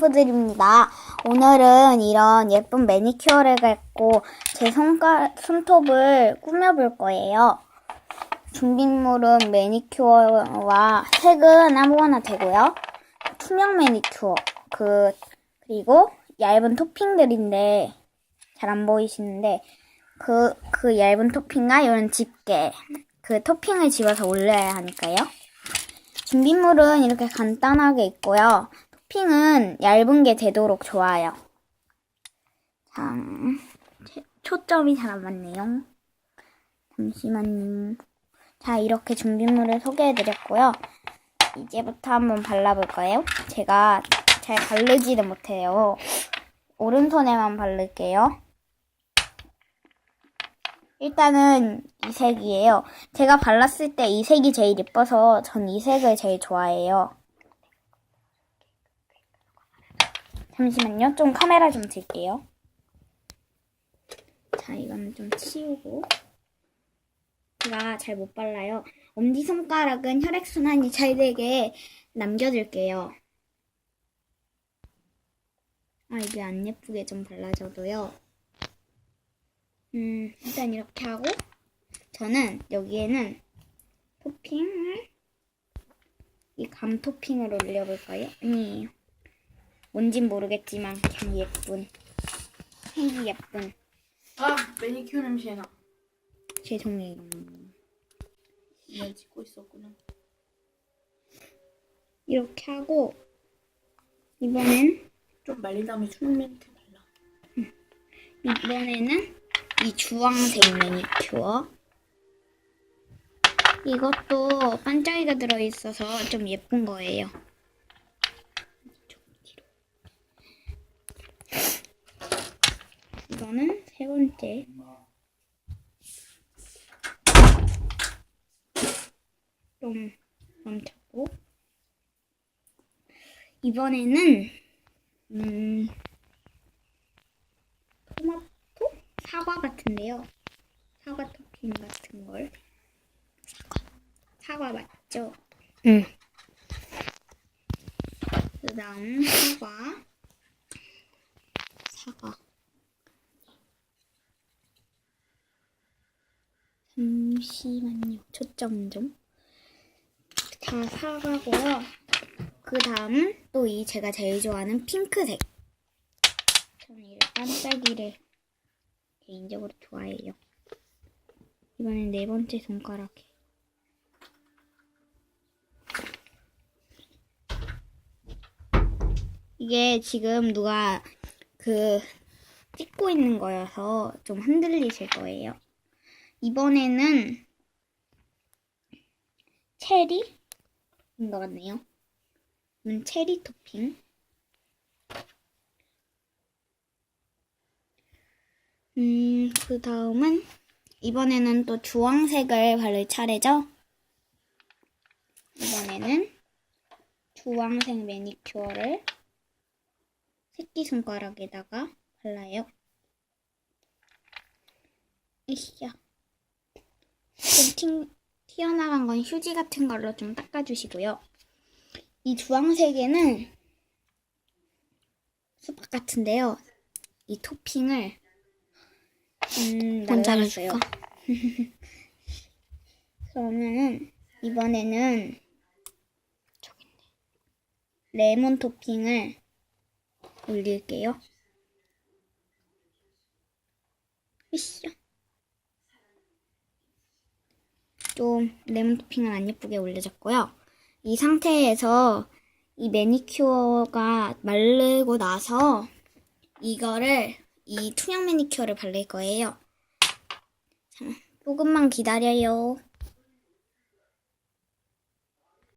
샴푸들입니다. 오늘은 이런 예쁜 매니큐어를 갖고 제 손가, 손톱을 꾸며볼 거예요. 준비물은 매니큐어와 색은 아무거나 되고요. 투명 매니큐어, 그, 그리고 얇은 토핑들인데, 잘 안 보이시는데, 그, 그 얇은 토핑과 이런 집게, 그 토핑을 집어서 올려야 하니까요. 준비물은 이렇게 간단하게 있고요. 토핑은 얇은 게 되도록 좋아요. 자, 체- 초점이 잘 안 맞네요. 잠시만요. 자, 이렇게 준비물을 소개해드렸고요. 이제부터 한번 발라볼까요? 제가 잘 바르지는 못해요. 오른손에만 바를게요. 일단은 이 색이에요. 제가 발랐을 때 이 색이 제일 예뻐서 전 이 색을 제일 좋아해요. 잠시만요. 좀 카메라 좀 들게요. 자, 이거는 좀 치우고. 제가 잘 못 발라요. 엄지손가락은 혈액순환이 잘 되게 남겨줄게요. 아, 이게 안 예쁘게 좀 발라줘도요. 음, 일단 이렇게 하고, 저는 여기에는 토핑을, 이 감 토핑을 올려볼까요? 아니에요. 뭔진 모르겠지만, 그냥 예쁜, 색이 예쁜, 아 매니큐어 냄새 나. 죄송해요. 날 찍고 있었구나. 이렇게 하고, 이번엔, 좀 말린 다음에 수면멘트 발라. 이번에는 이 주황색 매니큐어. 이것도 반짝이가 들어있어서 좀 예쁜 거예요. 좀 뒤로. 이거는 세 번째. 좀 멈췄고. 이번에는, 음, 토마토? 사과 같은데요. 사과 토핑 같은 걸. 사과. 사과 맞죠? 응. 그 다음 사과. 사과. 잠시만요. 초점 좀. 다 사과고요. 그 다음은 또이 제가 제일 좋아하는 핑크색. 저는 이 반짝이를 개인적으로 좋아해요. 이번엔 네 번째 손가락에. 이게 지금 누가 그 찍고 있는 거여서 좀 흔들리실 거예요. 이번에는 체리인 것 같네요. 음, 체리 토핑. 음, 그 다음은 이번에는 또 주황색을 바를 차례죠? 이번에는 주황색 매니큐어를 새끼손가락에다가 발라요. 이씨야. 좀 튕, 튀어나간 건 휴지 같은 걸로 좀 닦아주시고요. 이 주황색에는 수박 같은데요. 이 토핑을 음, 혼자 날라갔어요. 그러면은 이번에는 레몬 토핑을 올릴게요. 으쌰. 좀 레몬 토핑은 안 예쁘게 올려졌고요. 이 상태에서 이 매니큐어가 마르고 나서 이거를 이 투명 매니큐어를 바를 거예요. 자, 조금만 기다려요.